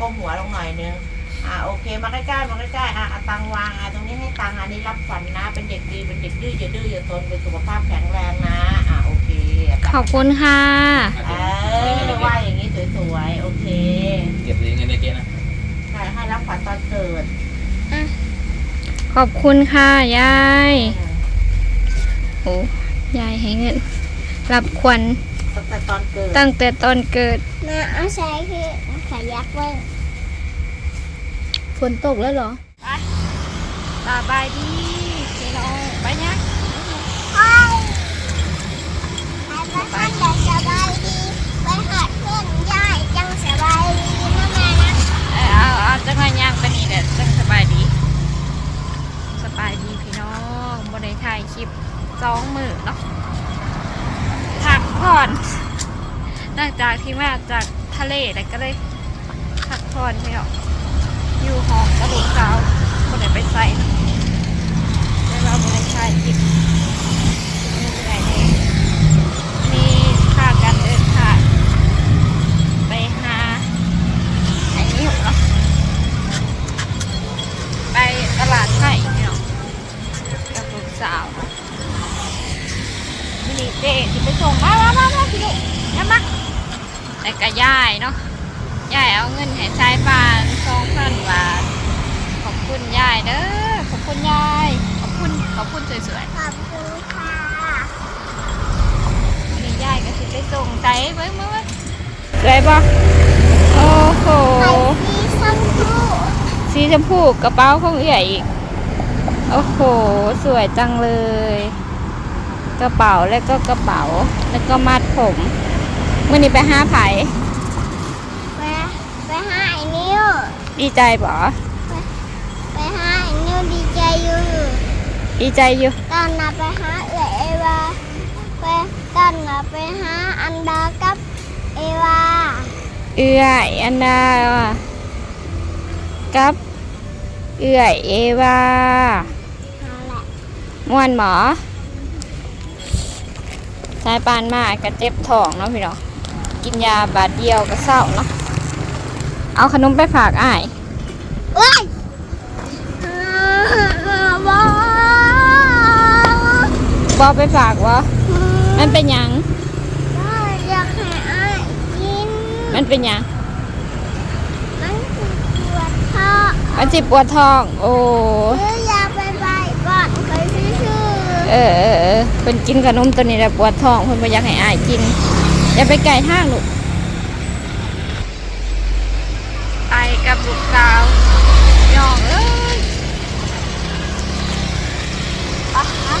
ก้มหัวลงหน่อยนึงอ่าโอเคมาใกล้ๆมาใกล้ๆอะเอาตังวางอะตรงนี้ให้ตังอันนี้รับฝันนะ เป็นเด็กดีเป็นเด็กดื้ออย่าดื้ออย่าซนเป็นสุขภาพแข็งแรงนะอะโอเคอะขอบคุณค่ะเออว่าอย่างนี้สวยๆโอเค เก็บยังไงเนี่ยเจ๊นะใครให้รับฝันตอนเกิดขอบคุณค่ะยายโอ้ยายให้เงินรับควันตั้งแต่ตอนเกิดตั้งแต่ตอนเกิดมาเอาใช้คือ ขายักษ์ไว้ฝนตกแล้วเหรอ ไปบายบายดีพี่น้องไปยังไปไปบ้านจะสบายดี ไปหาเพื่อนยายจังสบายดีนะแม่นะ เออเอาเอาจังหวะย่างไปนี่แหละจังสบายดี สบายดีพี่น้องบนได้ถ่ายคลิปสองมือเนาะพักผ่อนหลังจากที่มาจากทะเลแล้วก็เลย พักผ่อนพี่น้องอยู่ห้องกระดูกสาวบนได้ไปใส่เนาะได้ว่าบนได้ถ่ายคลิปไม่เป็นไรเลยมีค่าการเดินทาไปหาไอ้นี่เนาะไปตลาดไทยเนี่ยกับลูกสาวมินิเจที่ไปส่งมามามามาพี่ลูกยัมาแต่ก็ย่ายเนาะ ย่ายเอาเงินให้ชายปานสองพันบาท ขอบคุณยายเด้อ ขอบคุณยาย ขอบคุณ ขอบคุณสวยขอบคุณค่ะๆนี่ยายก็สิไปส่งใจเบิ้งเบิ้งเบิ้งสวยปะโอ้โหไปที่ส้มผู้สีชมพูกระเป๋าของเอื่อยอีก โอ้โห สวยจังเลย กระเป๋าแล้วก็กระเป๋า แล้วก็มัดผม มื่อนี้ไปห้าไผ่ ไปไปหาไอ้นิ้ว ดีใจบ่ไปหาไอ้นิ้วดีใจอยู่ดีใจอยู่ ตอนน่ะไปหาเอือเอวาไปตอนน่ะไปหาอันดากับเอวาเอื่อยอันดาว่ะกับเอื่อยเอวานั่นแหละม่วนหมอสายปานมากกระเจ็บท้องเนาะพี่น้องกินยาบาดเดียวก็เศร้าเนาะ เอาขนมไปฝากอ้ายเอ้ยว้าวบอไปฝากวะมันเป็นหยังอยากให้อ้ายกิน มันเป็นหยังมันคือปวดท้องมันจิปวดท้อง โอ้หรืออยากไปไปก่อนเคยชื่อเออเออเออเพิ่นกินขนมตัวนี้แหละปวดท้องเพิ่นบ่อยากให้อายกิน อย่าไปไก่ห้างลูกไปกับ ลูกสาวย่องเอ้ยไปนะ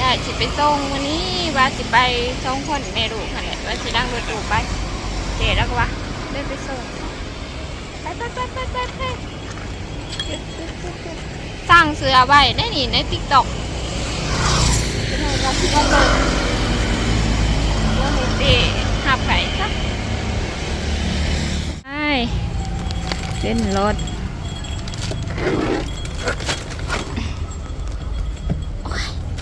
ยายสิไปส่งวันนี้ว่าสิไปส่งคนแม่ลูกนั่นแหละว่าสินั่งรถลูกไปเจ๊แล้วก็ว่าได้ไปส่งไปไปไปไปไปไปสั่งเสือไว้ได้นี่ในติ๊กต็อกเป็นไงบ้างที่บ้านเลยว่าเจ๊หับไก่ซะ ขึ้นรถ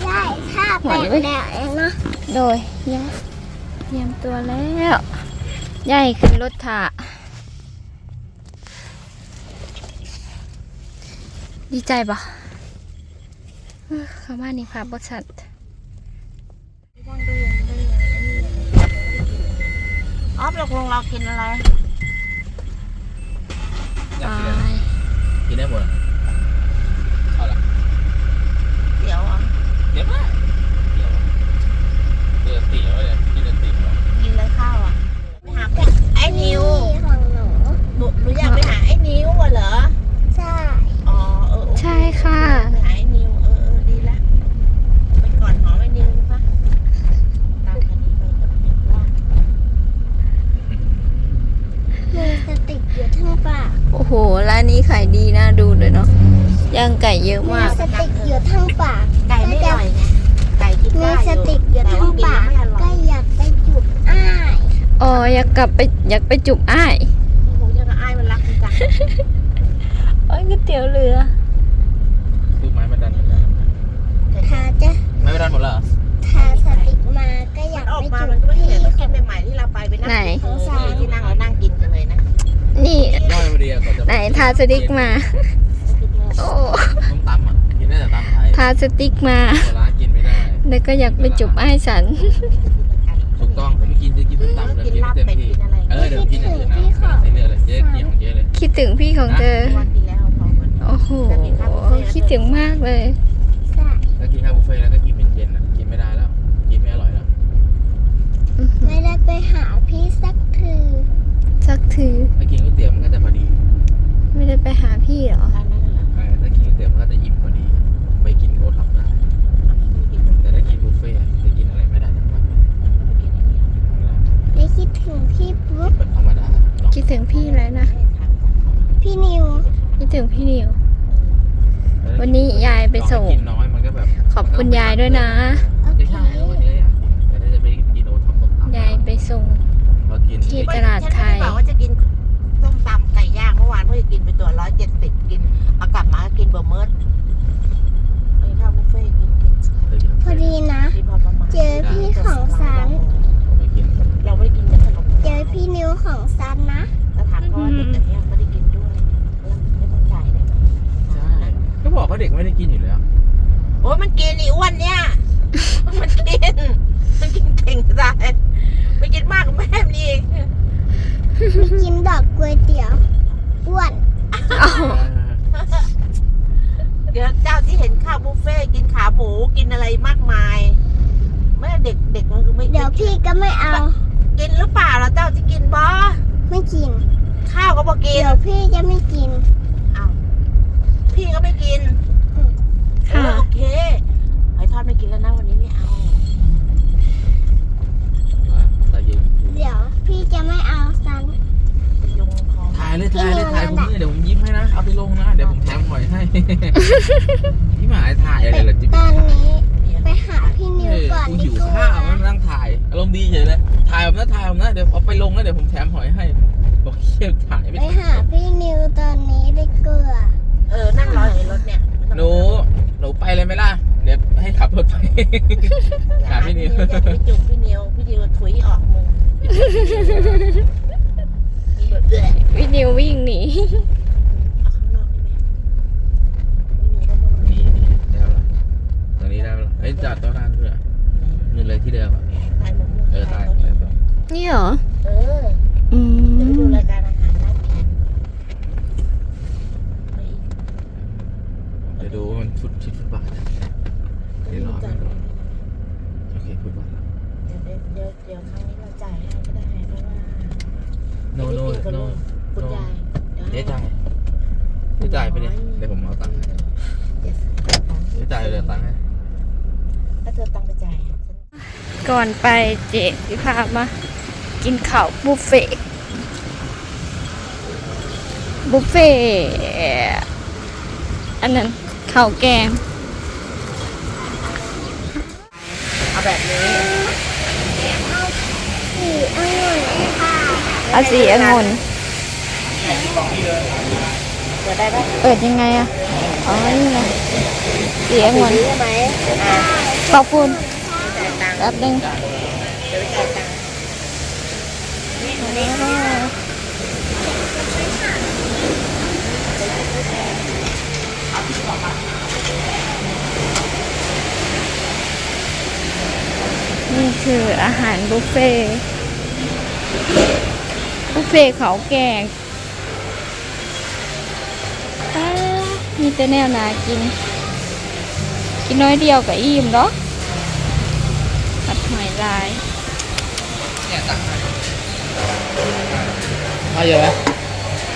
ได้ถ้าเป็นแล้วเองเนาะโดยยายเตรียมตัวแล้วยายขึ้นรถถ่าดีใจปะเอ้อเข้ามานี่ค่ะบริษัทออฟตกลงเรากินอะไร อยากไปกินอะไรกินได้หมดอะเอาละ เดี๋ยวอะ เดี๋ยวมาเดี๋ยวเดือดตี๋ยวเลยกินเดือดตี๋ยว กินอะไรข้าวอะไปหาไอ้นิว ของหนู หนูหนูอยากไปหาไอ้นิวอะเหรอ ใช่ อ๋อเออโอเค ใช่ค่ะ ไปหาไอ้นิวเออเออดีละไปก่อนหอมไอ้นิวนะคะตามคดีไปกับเด็กว่า มีสติกอยู่ทั้งปาก โอ้โห ร้านนี้ขายดีน่าดูเลยเนาะย่างไก่เยอะ มี มาก สติกอยู่ทั้งปาก ไก่ไม่อร่อยไงไก่กิน มี ได้ สติกอยู่ แต่ ทั้ ว่าง กิน ปา แล้ว ก ไม่อร่ ก็ อย อยากไปจุบอ้าย อ๋อ อยา กกลับไปอยากไปจุบอ้ายโอ้โหยังกับอ้ายมันรักจริงจังโอ้ยก๋วยเตี๋ยวเรือคือไม้มาดันถ้าจะไม้มาดันหมดแล้วเหรอถ้าสติกมาก็อยากออกไปมาจุมันบก็ไม่พี่เห็นขกิอนงใหม่ๆที่เราไปไปนั่งไหนกินเออที่ที่นั่งเรานั่งกินกันเลยนะทาสติกมา โอ้ต้มตำอะกินได้แต่ตำไทยทาสติกมาโบราณกินไม่ได้แล้วก็อยากไปจุบไอ้ฉัน ถูกต้องผมไม่กินจะกินต้มตำเลยกินไม่เต็มที่ เออเดี๋ยวกินอย่างอื่นะสีเลืองเลยเจ๊กินของเจ๊เลยคิดถึงพี่ของเธอ วันที่แล้วพอกันโอ้โห คิดถึงมากเลยแล้วกินข้าวบุฟเฟ่ต์แล้วก็กินเป็นเย็นนะกินไม่ได้แล้ว กินไม่อร่อยแล้วไม่ได้ไปหาพี่สักทีสักที ถ้ากินก๋วยเตี๋ยวมันก็จะพอดี ไม่ได้ไปหา คิดถึงพี่แล้วนะ พี่นิว คิดถึงพี่นิว วันนี้ยายไปส่ง กินน้อยมันก็แบบขอบคุณยายด้วยนะ โอเคใช่ๆวันนี้อยากกินแต่ถ้าจะไปกินโอท็อปต้มตำยายไปส่งพอกินที่ตลาดไทย ฉันม่ด้บอกว่าจะกินต้มตำไก่ย่างเมื่อวานเพิ่งจะกินไปตัวร้อยเจ็ดสิบกินเอากลับมาก็กินเบอร์เมิร์ดกินข้าวบุฟเฟ่ต์กินกินเคยกินพอดีนะ กินพอประมาณเจอพี่ของซัน ผมไปกิน เราไม่ได้กินแต่ขนม เจอพี่นิว ของซันนะแล้วถามเขาว่าเด็กอันเนี้ยไม่ได้กินด้วยเออไม่ต้องจ่ายเลยใช่ก็บอกว่าเด็กไม่ได้กินอยู่แล้ว โอ้ยมันกินอีอ้วนเนี่ย มันกิน มันกินเก่งจะตายมันกินมากกว่าแม่มันอีกกินดอกก๋วยเตี๋ยวอ้วนเดี๋ยวเจ้าที่เห็นข้าวบุฟเฟ่ต์กินขาหมูกินอะไรมากมายไม่เด็กเด็กมันคือไม่เดี๋ยวพี่ก็ไม่เอา กินหรือเปล่าล่ะเจ้าจะกินบอ ไม่กิน ข้าวก็บอกกิน เดี๋ยวพี่จะไม่กิน อ้าว พี่ก็ไม่กินอืมเออโอเคหอยทอดไม่กินแล้วนะวันนี้ไม่เอาตาเย็นเดี๋ยวพี่จะไม่เอาซัน ยุงคอถ่ายเลยถ่ายเลยถ่ายผมนี่เดี๋ยวผมยิ้มให้นะ เอาไปลงนะ เดี๋ยวผมแถมหอยให้พี่หมายถ่ายอะไรเหรอจิ๊บตอนนี้ ไปหาพี่นิวก่อนกูดีหิวกว่าข้าวมันนั่งถ่าย อารมณ์ดีเฉยเลย ถ่ายผมนะถ่ายผมนะ เดี๋ยวเอาไปลงนะเดี๋ยวผมแถมหอยให้ บอกเชี่ยถ่ายไม่ไปทันหาพี่นิวตอนนี้ดีกว่าเออ นั่งรออยู่ในรถเนี่ยหนูหนูไปเลยไหมล่ะ เดี๋ยวให้ขับรถไป หาพี่นิว อย่าไปจุกพี่นิวพี่นิวถุยออกมุมมีแบบเอื้อพี่นิววิ่งหนี เอาข้างนอกได้ไหมไม่มีก็ต้อง นี่นี่ได้แล้วตรงนี้ได้แล้วเฮ้ยจอดตัวนั้นด้วยนู่นเลยที่เดิมอะ ตายหมด เออตายตายตาย นี่เหรอ เอออืเดี๋ยวไปดูมรายการอาหารร้านแขกไปอีกเดี๋ยวดูว่ามันฟุตชิดฟุตบาทนะเดี๋ยวรอจ่ายเดี๋ยวรอโอเคฟุตบาทแล้วเดี๋ยวเดี๋ยวเดี๋ยวครั้งนี้เราจ่ายให้ก็ได้เพราะว่าโนโนโนคุณยายเจ๊จ่ายเจ๊จ่ายไปเนี่ยเดี๋ยวผมเอาตังค์ให้เจ๊จ่ายเดี๋ยวตังค์ให้ ถ้าเธอตังค์ไปจ่ายอะก่อนไปเจสิพามา กินข้าวบุฟเฟ่ต์บุฟเฟ่ต์อันนั้นข้าวแกงเอาแบบนี้สี่องุ่นค่ะเอาสีองุ่นเปิดได้ไหมเปิดยังไงอะอ๋อนี่ไงสีองุ่นใช่ไหมอ่าขอบคุณจ่ายตังค์แป๊บนึง เดี๋ยวไปจ่ายตังค์ นี่ตรงนี้นี่คืออาหารบุฟเฟ่ต์บุฟเฟ่ต์เขาแกงมีแต่แนวนากิน กินน้อยเดียวกับอิ่มเนาะผัดหอยลายเนี่ยตังค์ให้ เอาเยอะไหม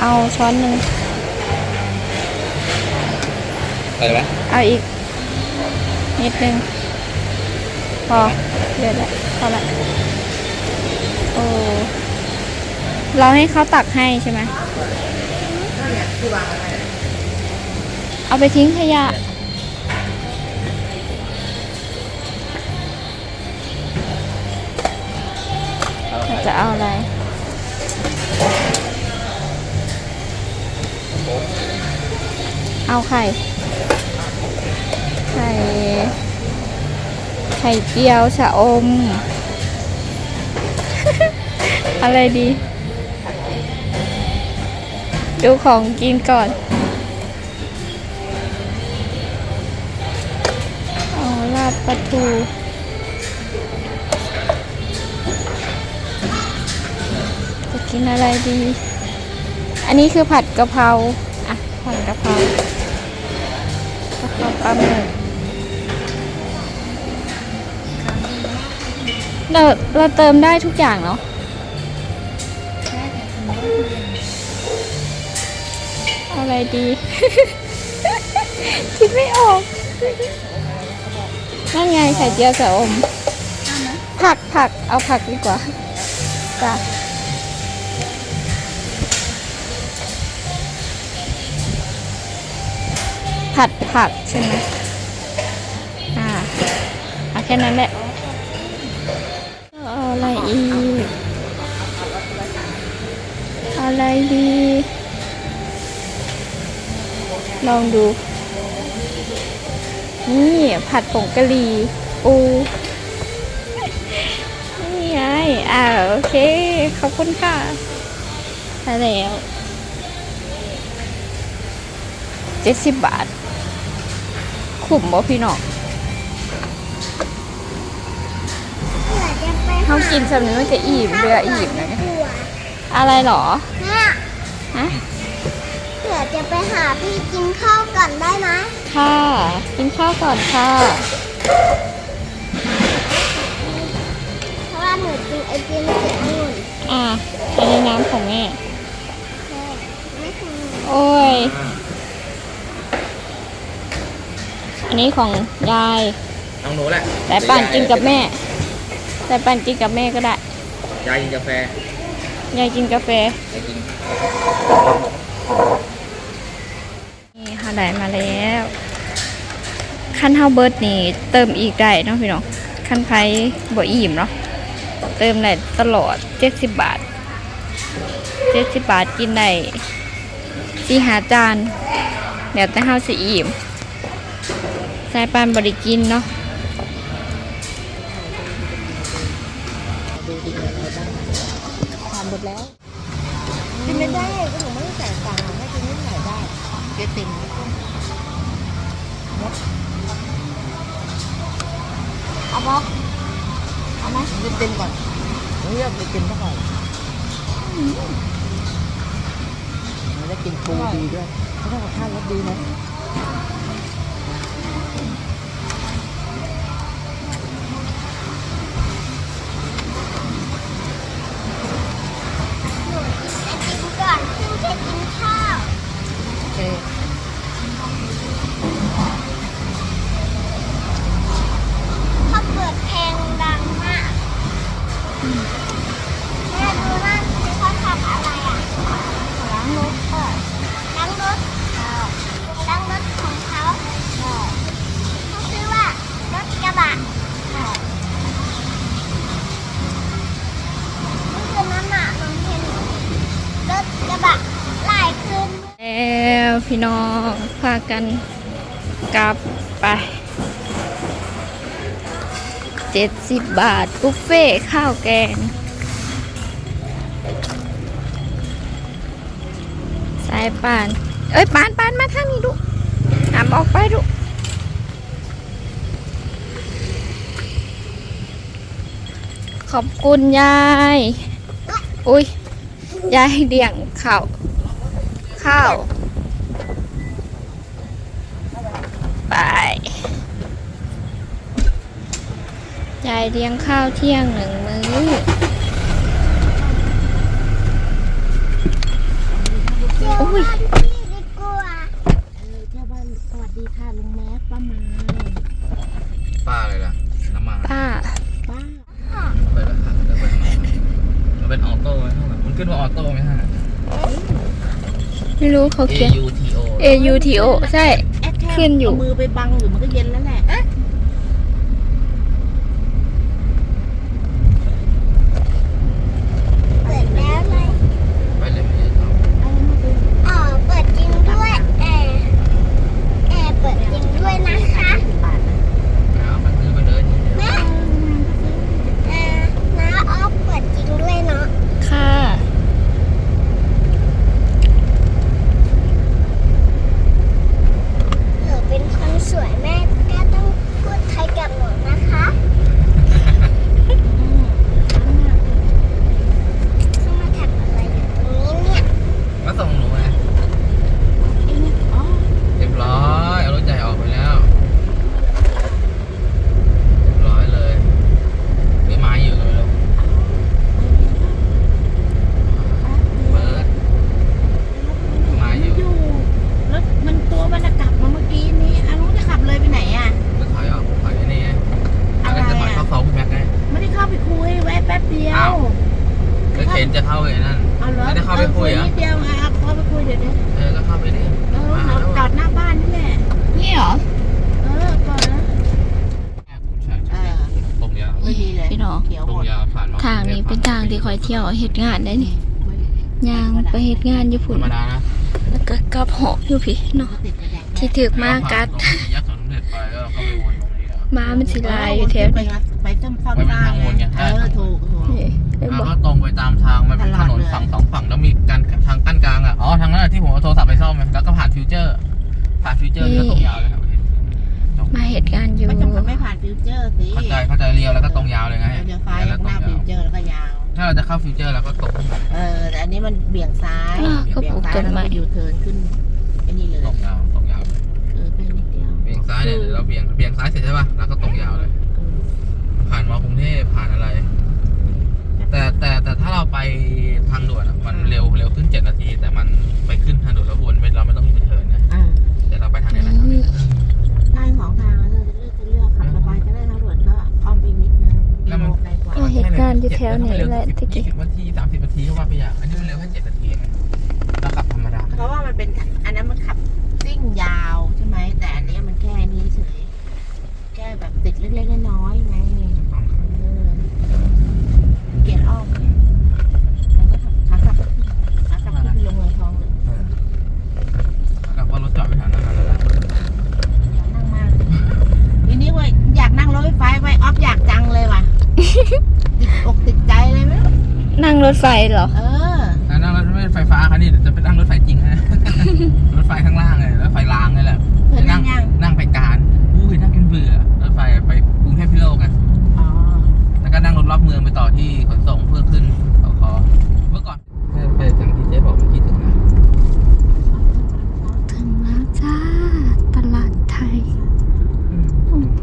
เอาช้อนหนึ่งใส่ไหมเอาอีก นิดนึงพอเดี๋ยวละพอละโอ้เราให้เขาตักให้ใช่ไหมเอาไปทิ้งขยะเราจะเอาอะไร เอาไข่ ไข่ ไข่เจียวชะอม อะไรดี ดูของกินก่อนอ๋อลาบปลาทู กินอะไรดี อันนี้คือผัดกะเพรา อะ ผัดกะเพรากะเพราปลาหมึกเราเราเติมได้ทุกอย่างเนาะเอาอะไรดี คิดไม่ออก นั่นไงไข่เจียวสะอม ผักผักเอาผักดีกว่าจ้ะ ผัดผักใช่ไหมอ่าเอาแค่นั้นแหละเอาอะไรอีกเอาอะไรดี ลองดู นี่ผัดผงกะหรี่ปูนี่ไงอ่าโอเค ขอบคุณค่ะแล้วเจ็ดสิบบาท คุ้มบ่พี่น้องเผื่อจะไปเขากินสำนึกมันจะอิ่มเรืออิ่มนะเนี่ยผัวอะไรหรอเนี่ยฮะเผื่อจะไปหาพี่กินข้าวก่อนได้ไหมค่ะ กินข้าวก่อนค่ะเพราะว่าหนูกินไอติมสีองุ่นอ่าอันนี้น้ำของแม่แค่ไม่ถึงโอ้ย อั นนี้ของยายน้องหนูแหละแต่ปั่นกินกับแม่แต่ปั่นกินกับแม่ก็ได้ ยายกินกาแฟ ยายกินกาแฟ ยายกิน นี่ค่ะได้มาแล้วขั้นเฮาเบิร์ดนี่เติมอีกได้เนาะพี่น้องขั้นไพ่บ่อิ่มเนาะเติมได้ตลอด70บาท70บาทกินได้สี่หาจานเดี๋ยวแต่เฮาสิอิ่มสายปานบริกินเนาะทานหมดแล้วกินไม่ได้ก็หนูไม่ได้จ่ายตังค์ให้กินนิดหน่อยได้เจ๊ติ่งเอาบอกเอาไหมกินเต็มก่อนหนูเลือกไปกินเท่าไหร่หนูได้กินปูดีด้วยเขาต้องกับข้าวรสดีนะ กันกลับไปเจ็ดสิบบาทบุฟเฟ่ข้าวแกง สายปาน เอ้ยปานปานมาทางนี้ดูหามออกไปดูขอบคุณยาย อุ้ยยายเดี่ยงข้าว ข้าว ไป ยายเลี้ยงข้าวเที่ยงหนึ่งมื้อ เที่ยวอุ้ยบ้านพี่ดีกว่าเออเที่ยวบ้านสวัสดีค่ะลุงแม็กป้ามาป้าเลยล่ะ น้ำมันป้า ป้าเปิดแล้วค่ะเปิดมันเป็นออโต้ไหมข้างหลังมันขึ้นว่าออโต้ไหมฮะ ไม่รู้เขา A เขียน U T O A U T O ใช่ แอดแค่ขึ้นอยู่ เามือไปบังอยู่มันก็เย็นแล้วแหละเอ๊ะ เปิดแล้วเลย ไปเลยไม่ได้เอา เอามาดู อ๋อเปิดจริงด้วยแอร์แอร์เปิดจริงด้วยนะคะ สิบบาทนะ เอาไปซื้อไปเลยทีเดียว แม่แอร์น้าออฟเปิดจริงด้วยเนาะ ค่ะ ส่งหนูไง เอ๊ะเนี่ยอ๋อ เรียบร้อยเอารถใหญ่ออกไปแล้วเรียบร้อยเลยมีไม้อยู่เลยลูกเปิด มาอยู่ รถมันตัวมันอะกลับมาเมื่อกี้นี้อารุจะขับเลยไปไหนอะ ก็ถอยออกถอยไอ้นี่ไง อะ แล้ว ไร ก็จะถอย อะ เข้าเสาคุณแม็กไง ไม่ได้เข้าไปคุยแวะแป๊บเดียว อ้าว แล้วเข็นจะเข้าไอ้นั่น เอาเหรอ ไม่ได้เข้าไปคุยเหรอ นิดเดียวไงเอาเข้าไปคุยเดี๋ยวนี้ เออก็เข้าไปดิ เออ มาแล้ว จอดหน้าบ้านนี่แหละ นี่เหรอ เออก่อนนะ ใช่ใช่ตรงยาว ไม่ดีเลย พี่น้อง เขียว ต ห ร ม ง ด ยาวผ่านมา ทางนี้เป็นทางที่คอย เที่ยวเฮ็ดงานได้นี่ยางไปเฮ็ดงานอยู่ธพุ่รนรมดานะแล้วก็กลับหออยู่พี่เนาะติดกระแดงที่ถึกมากกัดตรงสี่แยกสวนสมเด็จไปก็เข้าไปวนตรงนี้แล้วมามันสิลายอยู่แถวไปนี้นะไปต้มฟ้าไว้เป็นทางวนไงเออถูกถูกนี่ได้แล้วบอกก็ตรงไปตามทางมันเป็นถนนฝั่งสองฝั่งแล้วมีการทางกั้นกลางอะอ๋อทางนั้นอะที่ผมเอาโทรศัพท์ไปซ่อมไงแล้วก็ผ่านฟิวเจอร์ ผ่านฟิวเจอร์แล้วก็ตรงยาวเลยครับมาเฮ็ดงานอยู่ไม่ต้องไม่ผ่านฟิวเจอร์สิเข้าใจเข้าใจเรียวแล้วก็ตรงยาวเลยไงเดี๋ยวซ้ายแล้วข้างหตรน้า เราจะเข้าฟิวเจอร์เราก็ตรงเออแต่อันนี้มันเบี่ยงซ้ายอ้าวเขาเบี่ยปงลูกซ้ายต้นแล้วไม้ก็ยูเทิร์นขึ้นไอ้นี่เลยตรงยาวตรงยาวเลยเออแค่นิดเดียวเบี่ยงซ้ายเนี่ยเดี๋ยวเราเบี่ยงเบี่ยงซ้ายเสร็จใช่ป่ะแล้วก็ตรงยาวเลย ผ่านมากรุงเทพผ่านอะไร แต่แต่แต่ถ้าเราไปทางด่วนอะมันเร็วเร็วขึ้น7นาที แต่มันไปขึ้นทางด่วนแล้ววนไปเราไม่ต้องยูเทิร์นนะอ่าแต่เราไปทางไหนนะทางนี้นะทางสองทางานอยู่แถวนี้แหละตะกี้ ยี่สิบนาทีสามสิบนาทีก็ว่าไปอย่างอันนี้มันเร็วแค่เจ็ดนาทีเองเราขับธรรมดาเพราะว่ามันเป็นอันนั้นมันขับซิ่งยาวใช่ไหมแต่อันนี้มันแค่นี้เฉยแค่แบบติดเล็กๆน้อยๆไงเออเกียร์อ้อมไงแล้วก็ขับขากลับขากลับขึ้นลงเมืองทองเลย เราว่ารถจอดไม่ทันแล้วนะแล้ว อยากนั่งมากทีนี้เว้ยอยากนั่งรถไฟฟ้าไว้ออฟอยากจังเลยว่ะ ติดอกติดใจเลยไหม นั่ง รถไฟเหรอ เออ นั่งรถไฟฟ้าคันนี้เดี๋ยวจะไปนั่งรถไฟจริงนะ รถไฟข้างล่างเลยรถไฟรางเลยแหละ เคยนั่งยัง นั่งไปการอุ้ยนั่งกินเบื่อรถไฟไปกรุงเทพพิโลกอะ อ๋อ แล้วก็นั่งรถรอบเมืองไปต่อที่ขนส่งเพื่อขึ้นเขาคอเมื่อก่อนไปจากที่เจ๊บอกเมื่อกี้ถึงนะ ถึงแล้วจ้า ตลาดไทย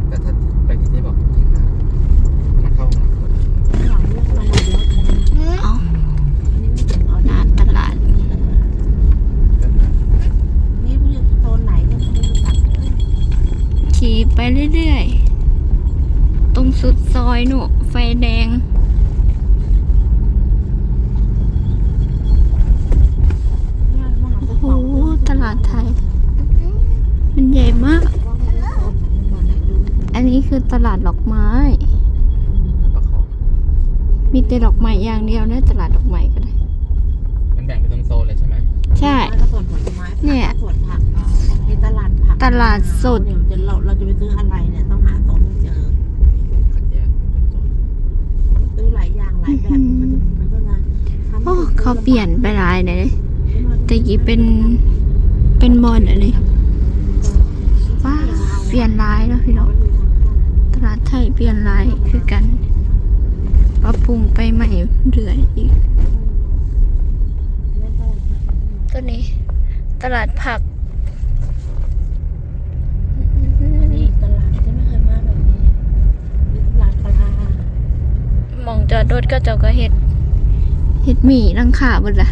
แต่ถ้าไปที่เจ๊บอกถึงนะมันเข้าห้องน้ำก่อน หลังเรื่องมันเยอะถึงนะ เอ้า อันนี้ไม่ถึงเอา หน้าตลาด นี่เรียกโซนไหนเนี่ยไม่รู้จักเลย ขี่ไป เรื่อยๆ ตรงสุดซอยหนูไฟแดงเนี่ยมหาโอ้สโหนุกตลาดไทย มันใหญ่มาก อันนี้คือตลาดดอกไม้ประคองมีแต่ดอกไม้อย่างเดียวนะตลาดดอกไม้ก็ได้ มันแบ่งเป็นโซนๆเลยใช่ไหม ใช่แล้วก็ส่วนผลไม้เนี่ย ส่วนผักมี ตลาดผักตลาดสด เดี๋ยวจะเราเราจะไปซื้ออะไรเนี่ยต้องหาโซนให้เจอคัดแยกเป็นโซนซื้อหลายอย่างหลายแบบมันจะมันก็จะทำให้โอ้ซื้เขาเปลี่ยนไปหลายเลยแต่กี้เป็นเเป็นบอลอันนี้ว้าเปลี่ยนลายแล้วพี่น้องตลาดไทยเปลี่ยนลายคือกันปรับปรุงไปใหม่เรื่อยอีกตัวนี้ ตลาดผัก นี่ตลาดจะไม่เคยมาแบบนี้นี่ตลาดปลา มองจอดรถก็เจ้าก็เห็ดเห็ดหมี่รังขาบดละ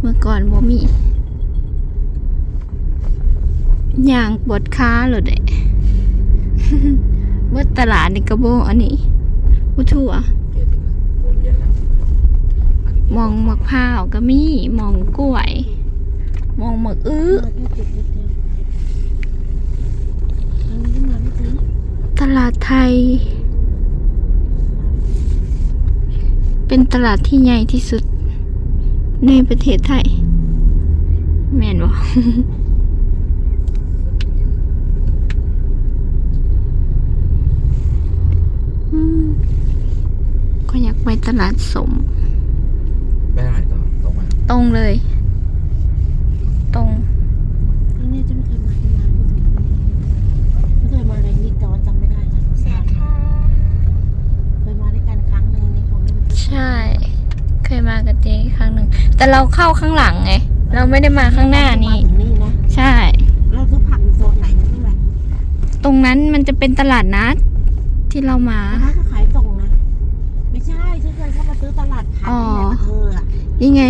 เมื่อก่อนบ่มีย่างปวดขาเลยเด้เมื่อตลาดนี่กระโบอันนี้บุทั่วเกียร์ถึงแล้ววงเวียนแล้วมองมะพร้าวก็มีมองกล้วย มองหมึกอื้อตลาดไทย เป็นตลาดที่ใหญ่ที่สุดในประเทศไทย แม่นบ่อืมก็อยากไปตลาดสม ไปทางไหนต่อตรงมาตรงเลย ตรง ครั้งนี้จะไม่เคยมาที่ร้านไม่เคยมาอะไรนี่แต่ว่าจำไม่ได้นะเคยมาด้วยกันครั้งหนึ่งนี่ของนี่มัน ใช่ เคยมากับเจ๊ครั้งหนึ่ง แต่แต่เราเข้าข้างหลังไง เราไม่ได้มาข้างหน้านี่ มถึงนี่นะใช่ เราซื้อผักอยู่โซนไหนนี่แหละตรงนั้นมันจะเป็นตลาดนัดที่เรามา ร้านเขาขายส่งนะ ไม่ใช่ฉันเคยเข้ามาซื้อตลาดผักนี่แหละกับเธออะนี่ไง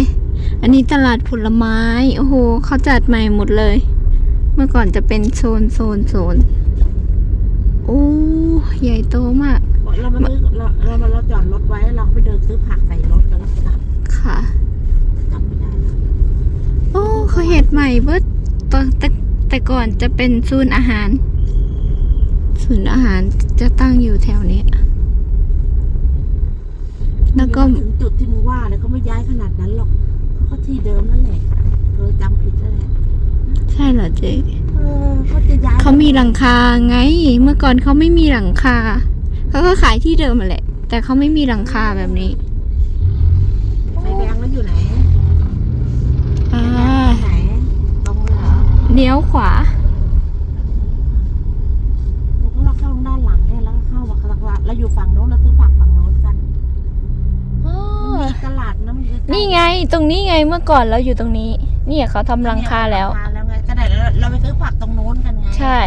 อันนี้ตลาดผลไม้ โอ้โห เขาจัดใหม่หมดเลย เมื่อก่อนจะเป็นโซนโซนโซน โอ้ใหญ่โตมาก เรามาซื้อเราเรามาเราจอดรถไว้แล้วเราก็ไปเดินซื้อผักใส่รถแล้วก็กลับค่ะ จำไม่ได้แล้ว โอ้ เขาเห็ดใหม่เบิดตอนแต่แต่ก่อนจะเป็นศูนย์อาหาร ศูนย์อาหารจะตั้งอยู่แถวนี้ แล้วก็ถึงจุดที่มึงว่าแล้วก็ไม่ย้ายขนาดนั้นหรอกเขาก็ที่เดิมนั่นแหละเธอจำผิดแล้วแหละใช่เหรอเจ๊เออเขาจะย้ายเขามีหลังคาไง เมื่อก่อนเขาไม่มีหลังคาเขาก็ขายที่เดิมมาแหละ แต่เขาไม่มีหลังคาแบบนี้ ไฟแดงแล้วอยู่ไหน อ่า ไหนตรงเลยเหรอ เลี้ยวขวาเราก็เราเข้าด้านหลังเนี่ยแล้วก็เข้ามาตลาดแล้วอยู่ฝั่งโน้นเราซื้อผักฝั่งโน้นกันมันมีตลาดนะมันอยู่ใกล้ๆนี่ไง ตรงนี้ไงเมื่อก่อนเราอยู่ตรงนี้ เนี่ยเขาทำหลังคาแล้วหลังคาแล้วไงก็ได้แล้วเราไปซื้อผักตรงโน้นกันไงใช่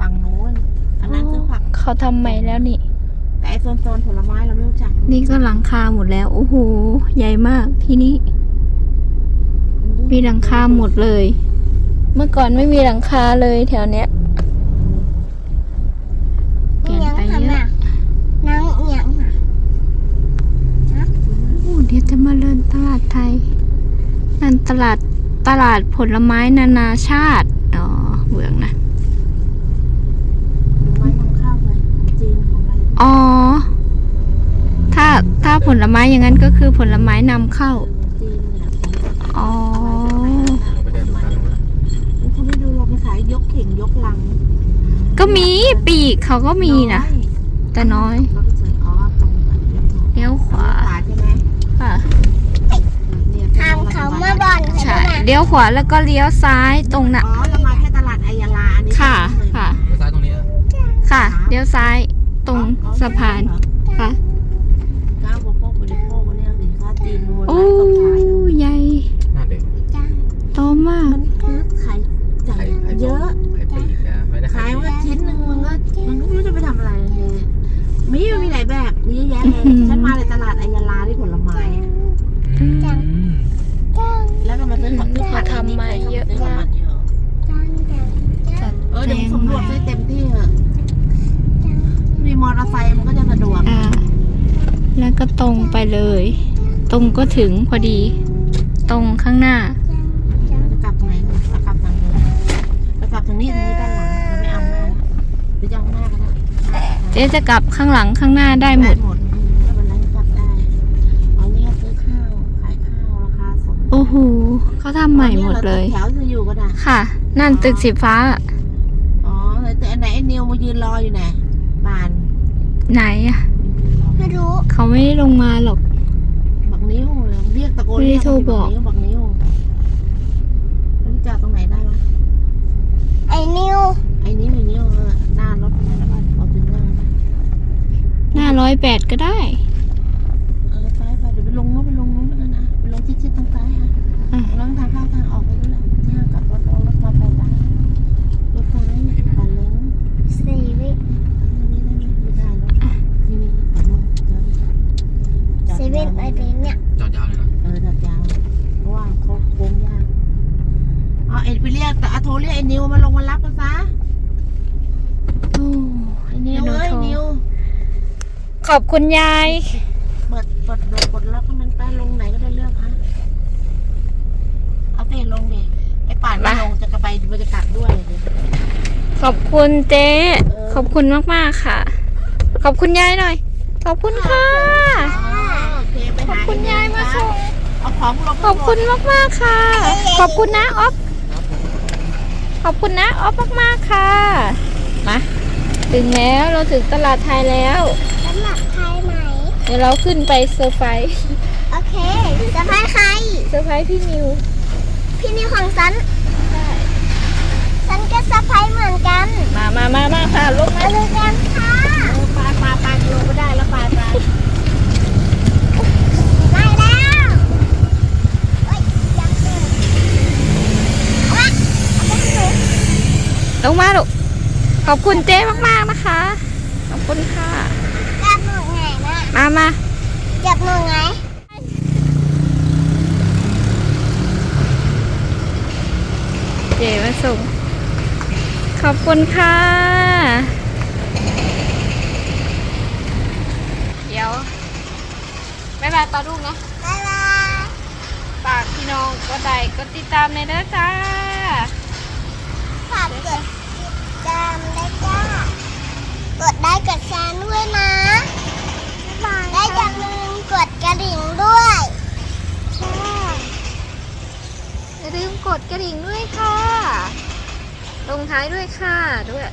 ฝั่งโน้นอันนั้นซื้อผักเขาทำใหม่แล้วนี่ แต่ไอโซนโซนผลไม้เราไม่รู้จักนี่ก็หลังคาหมดแล้ว โอ้โห ใหญ่มากที่นี่ มีหลังคาหมดเลย เมื่อก่อนไม่มีหลังคาเลยแถวเนี้ย เปลี่ยนไปเยอะน้องเอียงค่ะโอ้เดี๋ยวจะมาเดินตลาดไทย นั่นตลาดตลาดผลไม้นานาชาติ อ๋อเบืองนะผลไม้นำเข้าไงของจีนของอะไรอ๋อ ถ้าถ้าผลไม้อย่างนั้นก็คือผลไม้นำเข้าของจีนเนี่ยของ อ๋อ เราไปเดินดูกัน เขาไม่ดูเราไปขายยก เข่งยกลังก็มีปีกเขาก็มีนะ แต่น้อยเราไปเจออ๋อตรงไปเลี้ยวขวาเลี้ยวขวาใช่ไหมค่ะ เนี่ยทางเขามาบอลใช่ใช่ไหมเลี้ยวขวาแล้วก็เลี้ยวซ้ายตรงน่ะ อ๋อเรามาแค่ตลาดอายาลาอันนี้ค่ะไม่เยค่ะ เลี้ยวซ้ายตรงนี้อะค่ะ เลี้ยวซ้ายตรงสะพาน ค่ะ ก้าวบริโภคบริโภคเนี่ยสินค้าจีนมูลโอ้ร้านตกขาย ฉันมาในตลาดอายาลาที่ผลไม้อะอืมแล้วก็มาซื้อของซื้อผักทำมาเยอะมากจัดเออแจเดี๋ยวงสำรวจมาให้เต็มที่เถอะมีมอเตอร์ไซค์มันก็จะสะดวก อ่า แล้วก็ตรงไปเลย ตรงก็ถึงพอดี ตรงข้างหน้า จะกลับทางไหนจะกลับทางเดิมจะกลับทางนี้ทางนี้ด้านหลังเราไม่เอาหน้าละหรือจะเอาหน้าก็ได้เจ๊จะกลับข้างหลังข้างหน้าได้หมด โอ้โหเขาทำใหม่หมดเลย แถวจะอยู่ก็ได้ค่ะ นั่นตึกสีฟ้า อ๋อแต่อันไหนไอ้นิวมายืนรออยู่ไหนบานไหนอะไม่รู้เขาไม่ได้ลงมาหรอก บักนิ้วเลยเรียกตะโกนไม่ได้เรียกโทรบอกนิ้วบักนิ้วมันจอดตรงไหนได้วะไอ้นิวไอ้นิ้วไอ้นิ้วเออหน้ารถเราถึงหน้าหน้าร้อยแปดก็ได้ เออไปไปเดี๋ยวไปลงนู้นไปลงนู้นแล้วนะไปลงชิดๆทางซ้ายฮะ อะ ลงทางเข้าทางออกไปนู่นแหละที่ห้างกลับรถเอารถมาไปซ้ายรถซ้ายปั่นเล้ง สี่วิ นี่นี่นี่ไม่ได้แล้วนี่นี่ปั่นมือเดี๋ยว จอดเซเว่นไอเบนเนี่ยจอดยาวเลยนะเออจอดยาวเพราะว่าเขาโค้งยากเอาเอ็ดไปเรียกแต่อาโทรเรียกไอ้นิวมาลงมารับกันซะโอ้ไอ้นิวเดี๋ยวหนูเอ้ยโทรนิวขอบคุณยาย เปิดเปิดเปิดกดแล้วก็มันไปลงไหนก็ได้เลือกฮะเอาเตะลงเด็ไอ้ป่านไม่ลงจะกระไปมันจะกลับด้วยเลยขอบคุณเจ๊เออขอบคุณมากๆค่ะ ขอบคุณยายหน่อย ขอบคุณค่ะ อบหาคุณยายมาส่งเอาของลงขอบคุณมากๆค่ะ ขอบคุณนะออฟขอบคุณนะออฟมากๆค่ะ มา ถึงแล้วเราถึงตลาดไทยแล้วสำหรับใครไหนเดี๋ยวเราขึ้นไปเซอร์ไพรส์โอเคจะพายใครเซอร์ไพรส์พี่นิว พี่นิวของฉันฉันก็สะพายเหมือนกัน มามามามาค่ะลงมามาดูกันค่ะ เออปลาปลาปลาลงไม่ได้แล้วปลาปลา ได้แล้วโอ๊ย ลงมาลูกขอบคุณเจ๊มากๆนะคะ ขอบคุณค่ะ จับหนูไงนะมามาจับหนูไงเจ๊มาส่ง ขอบคุณค่ะ เดี๋ยวบ๊ายบายต่อลูกเนาะบ๊ายบายฝากพี่น้องก็ได้ก็ติดตามในเด้อจ้าฝากกด กดได้กดแชร์ด้วยนะและอย่าลืมกดกระดิ่งด้วยอย่าลืมกดกระดิ่งด้วยค่ะ ลงท้ายด้วยค่ะด้วยอ่า